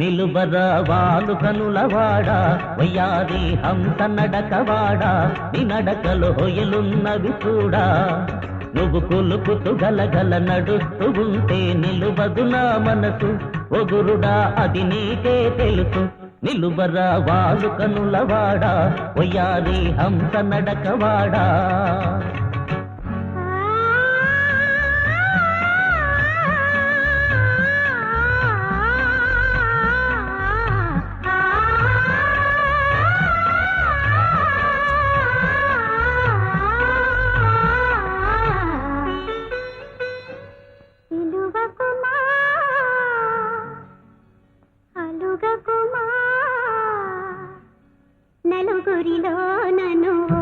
నిలుబరా వాలు కనులవాడా వయ్యారి హంస నడకవాడా నీ నడకలు హొయలున్నవి చూడా. నువ్వు కొలుకుతూ గలగల నడుస్తూ ఉంటే నిలువదు నా మనసు ఒగురుడా అది నీకే తెలుసు. నిలుబరా వాలు కనులవాడా వయ్యారి హంస నడకవాడా. నలుగురిలో నను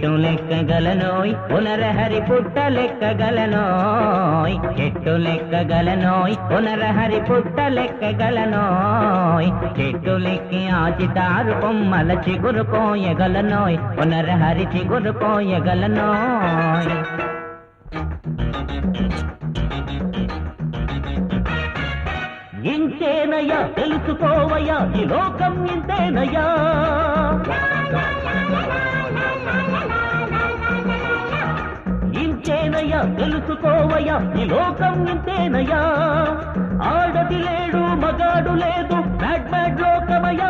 చెట్టు లెక్కగలనోయ్ పునరహరి పుట్ట లెక్కగలనోయ్ చెట్టు లెక్కగలనోయ్ పునరహరి పుట్ట లెక్కగలనోయ్ చెట్టు లెక్కి ఆచితారు బొమ్మల చిగురు కోయగలనోయ్ పునరహరి చిగురు కోయగలనోయ్. ఇంతేనయ్యా తెలుసుకోవయ్యా ఈ లోకం ఇంతేనయ్యా. తెలుసుకోవయ్యా ఈ లోకం ఇంతేనయ్యా. ఆడది లేడు మగాడు లేదు బ్యాడ్ బ్యాడ్ లోకమయ్యా.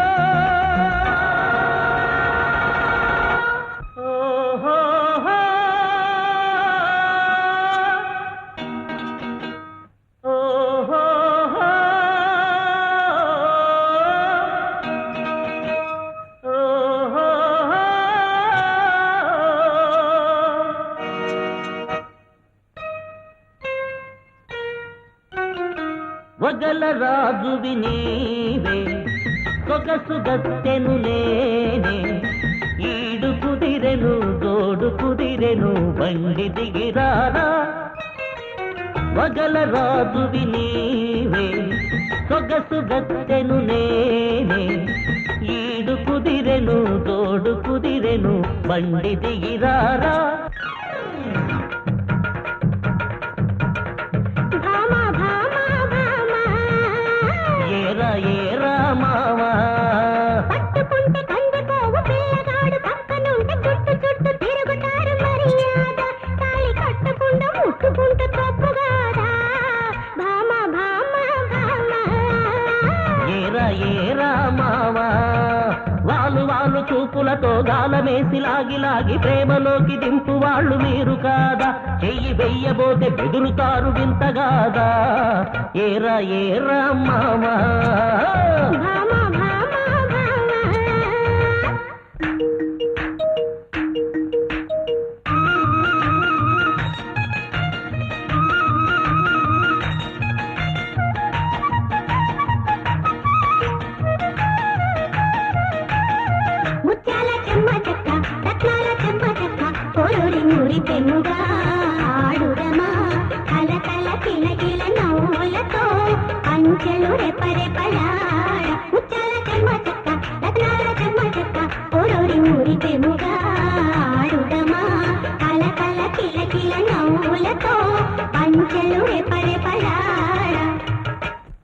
వగల రాజువి నీవే సొగసు గత్తెను నేనే ఈడు కుదిరెను తోడు కుదిరెను బండి దిగిరారా? వగల రాజువి నీవే సొగసు గత్తెను నేనే ఈడు కుదిరెను తోడు కుదిరెను బండి దిగిరారా? ఏ రామావా? వాళ్ళు వాళ్ళు చూపులతో గాలమేసి లాగి లాగి ప్రేమలోకి దింపు వాళ్ళు మీరు కాదా? చెయ్యి వెయ్యబోతే బెదురుతారు వింతగాదా ఏరా ఏరా మావా వెముగా ఆడురమా కలకల కిలకిల నవ్వులతో పంచెలు రెపరెపలాడ ముచ్చల చెమ్మ చెక్క రత్నాల చెమ్మ చెక్క ఒరొరి ఊరి వెముగా ఆడురమా